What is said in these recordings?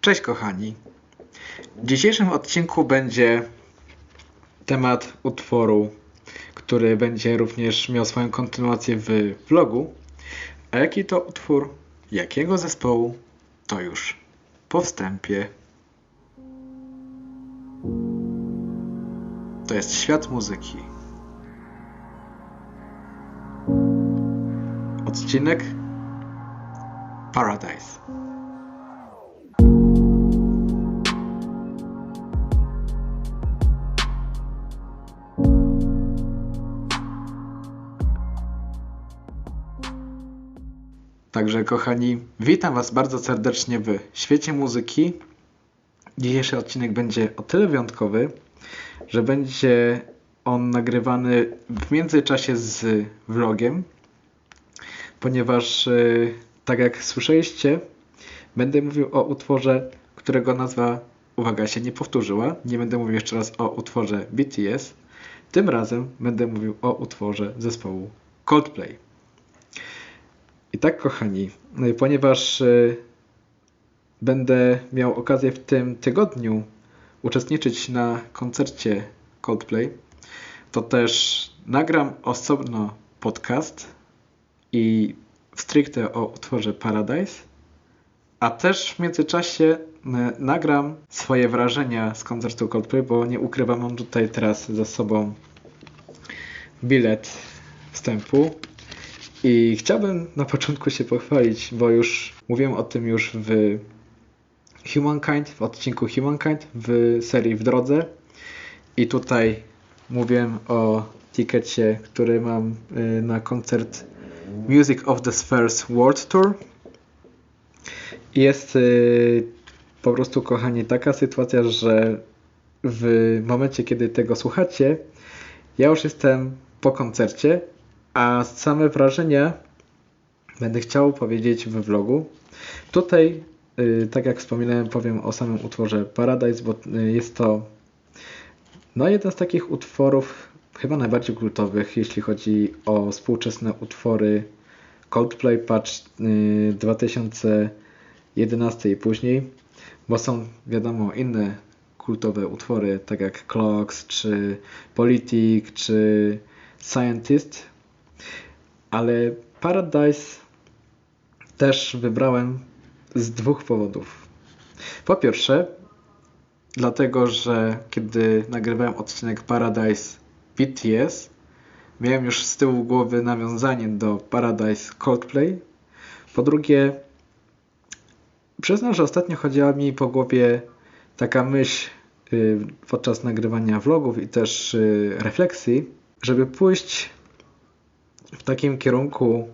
Cześć kochani. W dzisiejszym odcinku będzie temat utworu, który będzie również miał swoją kontynuację w vlogu. A jaki to utwór, jakiego zespołu, to już po wstępie. To jest świat muzyki. Odcinek Paradise. Także kochani, witam Was bardzo serdecznie w świecie muzyki. Dzisiejszy odcinek będzie o tyle wyjątkowy, że będzie on nagrywany w międzyczasie z vlogiem, ponieważ yy, tak jak słyszeliście, będę mówił o utworze, którego nazwa, uwaga, się nie powtórzyła. Nie będę mówił jeszcze raz o utworze BTS. Tym razem będę mówił o utworze zespołu Coldplay. I tak, kochani, y, ponieważ y, będę miał okazję w tym tygodniu uczestniczyć na koncercie Coldplay, to też nagram osobno podcast i stricte o utworze Paradise, a też w międzyczasie y, nagram swoje wrażenia z koncertu Coldplay, bo nie ukrywam, mam tutaj teraz ze sobą bilet wstępu i chciałbym na początku się pochwalić, bo już mówiłem o tym już w Humankind, w odcinku Humankind w serii W Drodze. I tutaj mówiłem o tikecie, który mam y, na koncert Music of the Spheres World Tour. Jest y, po prostu, kochani, taka sytuacja, że w momencie, kiedy tego słuchacie, ja już jestem po koncercie a same wrażenia będę chciał powiedzieć we vlogu. Tutaj, yy, tak jak wspominałem, powiem o samym utworze Paradise, bo yy, jest to no, jeden z takich utworów chyba najbardziej kultowych, jeśli chodzi o współczesne utwory Coldplay Patch yy, 2011 i później, bo są wiadomo inne kultowe utwory, tak jak Clocks, czy Politic, czy Scientist, ale Paradise też wybrałem z dwóch powodów. Po pierwsze, dlatego, że kiedy nagrywałem odcinek Paradise BTS, miałem już z tyłu głowy nawiązanie do Paradise Coldplay. Po drugie, przyznam, że ostatnio chodziła mi po głowie taka myśl y, podczas nagrywania vlogów i też y, refleksji, żeby pójść w takim kierunku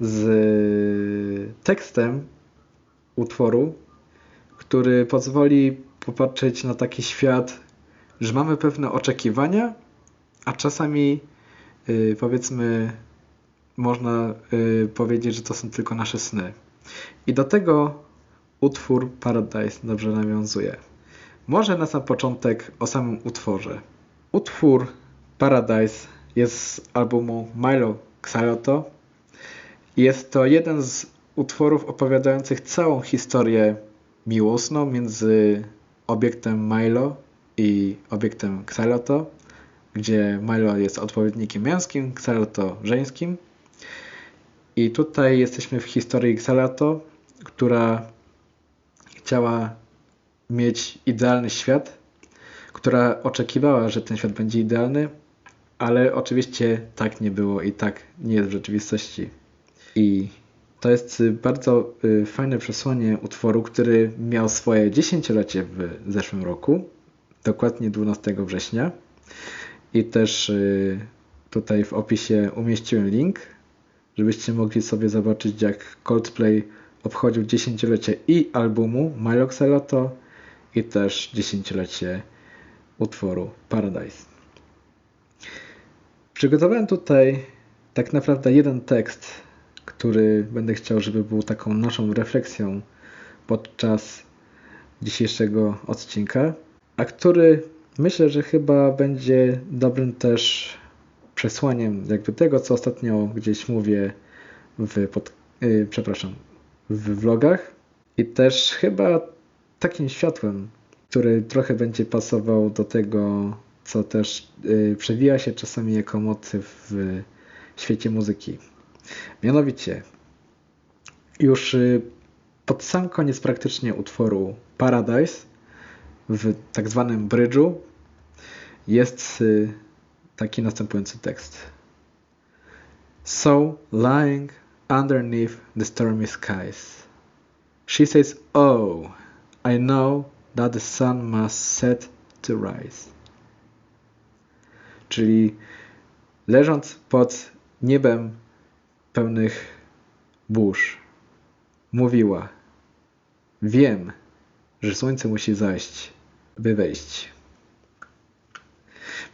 z tekstem utworu, który pozwoli popatrzeć na taki świat, że mamy pewne oczekiwania, a czasami yy, powiedzmy można yy, powiedzieć, że to są tylko nasze sny. I do tego utwór Paradise dobrze nawiązuje. Może na sam początek o samym utworze. Utwór Paradise jest z albumu Milo Xyloto. Jest to jeden z utworów opowiadających całą historię miłosną między obiektem Milo i obiektem Xyloto, gdzie Milo jest odpowiednikiem męskim, Xyloto żeńskim. I tutaj jesteśmy w historii Xyloto, która chciała mieć idealny świat, która oczekiwała, że ten świat będzie idealny, ale oczywiście tak nie było i tak nie jest w rzeczywistości. I to jest bardzo y, fajne przesłanie utworu, który miał swoje dziesięciolecie w zeszłym roku, dokładnie 12 września. I też y, tutaj w opisie umieściłem link, żebyście mogli sobie zobaczyć, jak Coldplay obchodził dziesięciolecie i albumu Miloxeloto i też dziesięciolecie utworu Paradise. Przygotowałem tutaj tak naprawdę jeden tekst, który będę chciał, żeby był taką naszą refleksją podczas dzisiejszego odcinka, a który myślę, że chyba będzie dobrym też przesłaniem jakby tego, co ostatnio gdzieś mówię w pod, yy, przepraszam, w vlogach i też chyba takim światłem, który trochę będzie pasował do tego, co też y, przewija się czasami jako motyw w świecie muzyki. Mianowicie, już y, pod sam koniec praktycznie utworu Paradise, w tak zwanym jest y, taki następujący tekst. So, lying underneath the stormy skies, she says, Oh, I know that the sun must set to rise. Czyli leżąc pod niebem pełnych burz, mówiła: Wiem, że słońce musi zajść, by wejść.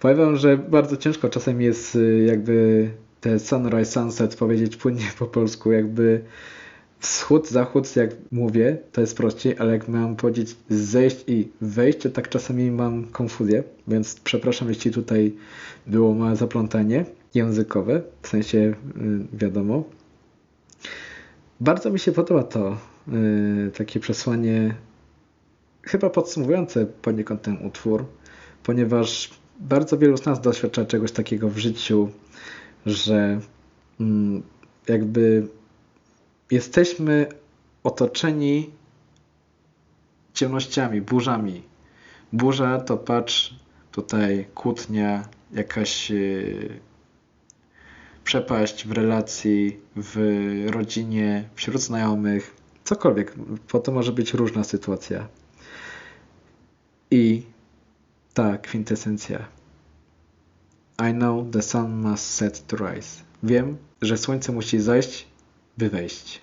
Powiem, że bardzo ciężko czasem jest y, jakby te sunrise, sunset powiedzieć płynnie po polsku, jakby wschód, zachód, jak mówię, to jest prościej, ale jak mam powiedzieć zejść i wejść, to tak czasami mam konfuzję, więc przepraszam, jeśli tutaj było małe zaplątanie językowe, w sensie y, wiadomo. Bardzo mi się podoba to y, takie przesłanie, chyba podsumowujące poniekąd ten utwór, ponieważ bardzo wielu z nas doświadcza czegoś takiego w życiu, że mm, jakby jesteśmy otoczeni ciemnościami, burzami. Burza to patrz tutaj kłótnia, jakaś yy, przepaść w relacji, w rodzinie, wśród znajomych, cokolwiek, bo to może być różna sytuacja. I ta kwintesencja. I know the sun must set to rise. Wiem, że słońce musi zajść, by wejść.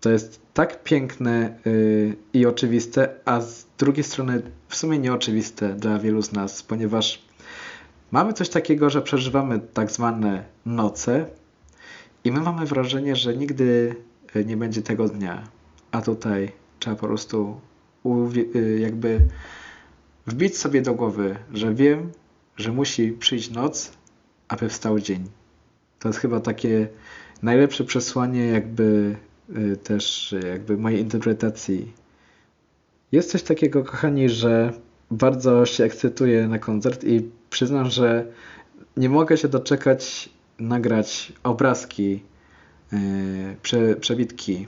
To jest tak piękne yy, i oczywiste, a z drugiej strony w sumie nieoczywiste dla wielu z nas, ponieważ mamy coś takiego, że przeżywamy tak zwane noce i my mamy wrażenie, że nigdy y, nie będzie tego dnia. A tutaj trzeba po prostu y, jakby wbić sobie do głowy, że wiem, że musi przyjść noc, aby wstał dzień. To jest chyba takie najlepsze przesłanie jakby y, też jakby mojej interpretacji. Jest coś takiego, kochani, że bardzo się ekscytuję na koncert i przyznam, że nie mogę się doczekać nagrać obrazki, prze, przebitki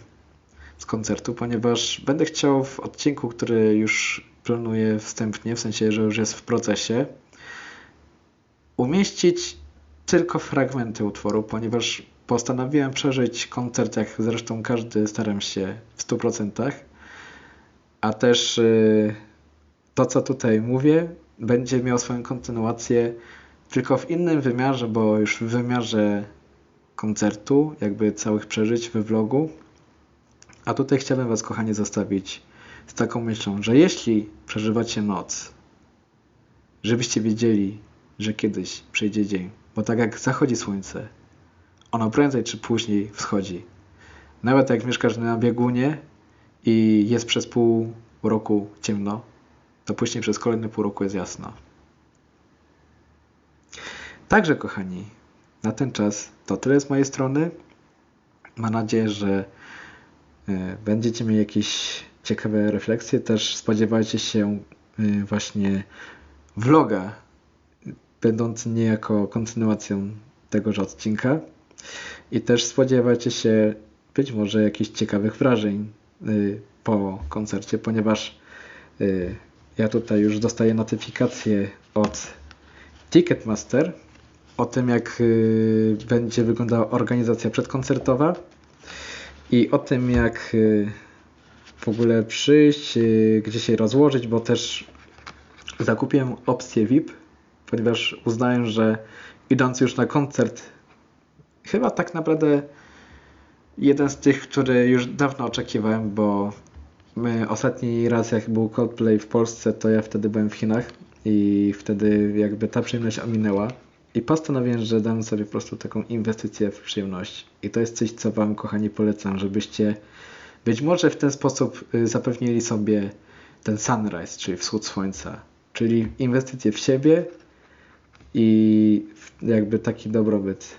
z koncertu, ponieważ będę chciał w odcinku, który już planuję wstępnie, w sensie, że już jest w procesie, umieścić tylko fragmenty utworu, ponieważ postanowiłem przeżyć koncert, jak zresztą każdy staram się w 100%, a też yy, to, co tutaj mówię, będzie miał swoją kontynuację tylko w innym wymiarze, bo już w wymiarze koncertu, jakby całych przeżyć we vlogu. A tutaj chciałbym Was, kochani, zostawić z taką myślą, że jeśli przeżywacie noc, żebyście wiedzieli, że kiedyś przyjdzie dzień, bo tak jak zachodzi słońce, ono prędzej czy później wschodzi. Nawet jak mieszkasz na biegunie i jest przez pół roku ciemno, to później przez kolejne pół roku jest jasno. Także, kochani, na ten czas to tyle z mojej strony. Mam nadzieję, że e, będziecie mieli jakieś ciekawe refleksje. Też spodziewajcie się e, właśnie vloga, będący niejako kontynuacją tegoż odcinka. I też spodziewajcie się być może jakichś ciekawych wrażeń e, po koncercie, ponieważ ja tutaj już dostaję notyfikację od Ticketmaster o tym, jak y, będzie wyglądała organizacja przedkoncertowa i o tym, jak y, w ogóle przyjść, y, gdzie się rozłożyć, bo też zakupiłem opcję VIP, ponieważ uznałem, że idąc już na koncert, chyba tak naprawdę jeden z tych, który już dawno oczekiwałem, bo My ostatni raz jak był Coldplay w Polsce, to ja wtedy byłem w Chinach i wtedy jakby ta przyjemność ominęła. I postanowiłem, że dam sobie po prostu taką inwestycję w przyjemność. I to jest coś, co Wam, kochani, polecam, żebyście być może w ten sposób y, zapewnili sobie ten sunrise, czyli wschód słońca. Czyli inwestycje w siebie i jakby taki dobrobyt.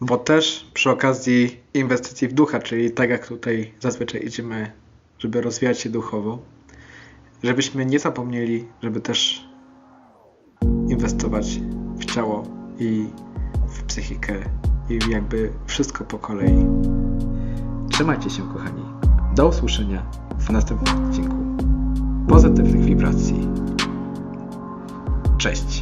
Bo też przy okazji inwestycji w ducha, czyli tak jak tutaj zazwyczaj idziemy żeby rozwijać się duchowo, żebyśmy nie zapomnieli, żeby też inwestować w ciało i w psychikę i jakby wszystko po kolei. Trzymajcie się, kochani. Do usłyszenia w następnym odcinku pozytywnych wibracji. Cześć.